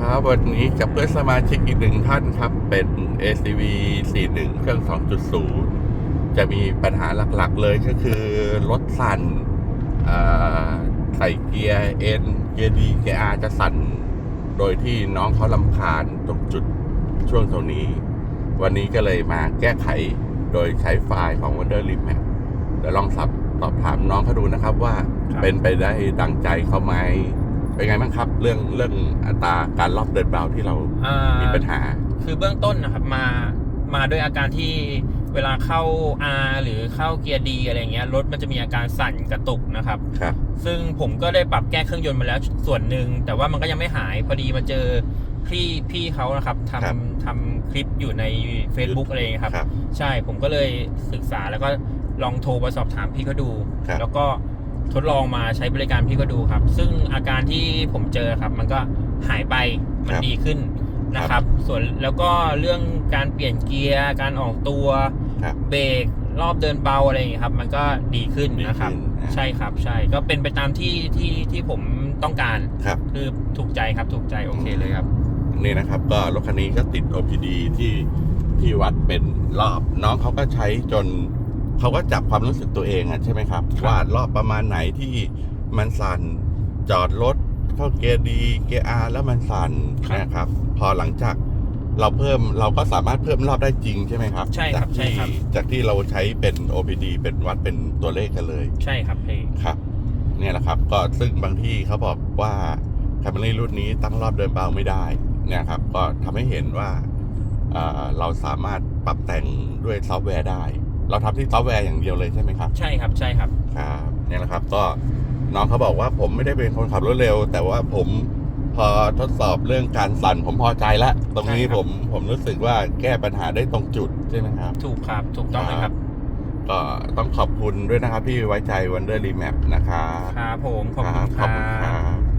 ครับวันนี้กับเพื่อนสมาชิกอีกหนึ่งท่านครับ เป็น ACV 41 เครื่อง 2.0 จะมีปัญหาหลักๆเลยก็คือ รถสั่นอ่าใส่เกียร์ N เกียร์ D เกียร์ R จะสั่น โดยที่น้องเขาลำคาญตรงจุดช่วงตรงนี้ วันนี้ก็เลยมาแก้ไขโดยใช้ไฟล์ของ Wonder Remap เดี๋ยวลองสับสอบถามน้องเขาดูนะครับว่าครับเป็นไปได้ดังใจเขาไหม เป็นไงบ้างครับ เรื่องเรื่องอัตราการรอบเดินเบาที่เราอ่ามีปัญหา คือเบื้องต้นนะครับมามาด้วยอาการที่เวลาเข้า R หรือเข้าเกียร์ดีอะไรเงี้ยรถมันจะมีอาการสั่นกระตุกนะครับ ครับ ซึ่งผมก็ได้ปรับแก้เครื่องยนต์มาแล้วส่วนหนึ่ง แต่ว่ามันก็ยังไม่หายพอดีมาเจอพี่พี่เขานะครับทครับำทำคลิปอยู่ใน Facebook อะไรเงี้ยครับ ครับ ใช่ผมก็เลยศึกษาแล้วก็ลองโทรไปสอบถามพี่เขาดู ครับแล้วก็ ทดลองมาใช้บริการพี่ก็ดูครับ ซึ่งอาการที่ผมเจอครับ มันก็หายไปมันดีขึ้นนะครับ ส่วนแล้วก็เรื่องการเปลี่ยนเกียร์การออกตัวครับเบรกรอบเดินเบาอะไรอย่างเงี้ยครับ มันก็ดีขึ้นนะครับดีขึ้นอ่าใช่ครับใช่ก็เป็นไปตามที่ที่ที่ผมต้องการครับคือถูกใจครับถูกใจโอเคเลยครับนี่นะครับก็รถคันนี้ก็ติด OPD ที่ที่วัดเป็นรอบน้องเขาก็ใช้จน เขาก็จับความรู้สึกตัวเองอะใช่ไหมครับครับว่ารอบประมาณไหนที่มันสั่นจอดรถเข้าเกียร์ดีเกียร์อาแล้วมันสั่นนะครับ พอหลังจากเราเพิ่มเราก็สามารถเพิ่มรอบได้จริงใช่ไหมครับ ใช่ครับจากใช่ที่ครับ จากที่เราใช้เป็น OPD เป็นวัดเป็นตัวเลขกันเลย ใช่ครับพี่ครับ เนี่ยแหละครับ ก็ซึ่งบางที่เขาบอกว่าแคมเ y รุ่นนี้ตั้งรอบเดินเบาไม่ได้เนี่ยครับ ก็ทำให้เห็นว่าเอ่อเราสามารถปรับแต่งด้วยซอฟต์แวร์ได้ เราทำที่ซอฟต์แวร์อย่างเดียวเลยใช่ไหมครับ ใช่ครับใช่ครับครับเนี่ยแหละครับ ก็น้องเขาบอกว่าผมไม่ได้เป็นคนขับรถเร็ว แต่ว่าผมพอทดสอบเรื่องการสั่นผมพอใจแล้วตรงนี้ใช่ครับผมผมรู้สึกว่าแก้ปัญหาได้ตรงจุดใช่ไหมครับ ถูกครับถูกต้องเลยครับ ก็ต้องขอบคุณด้วยนะครับที่ไว้ใจ Wonder Remap นะครับครับผมขอบคคุรับณขคอบรัคุณครับบ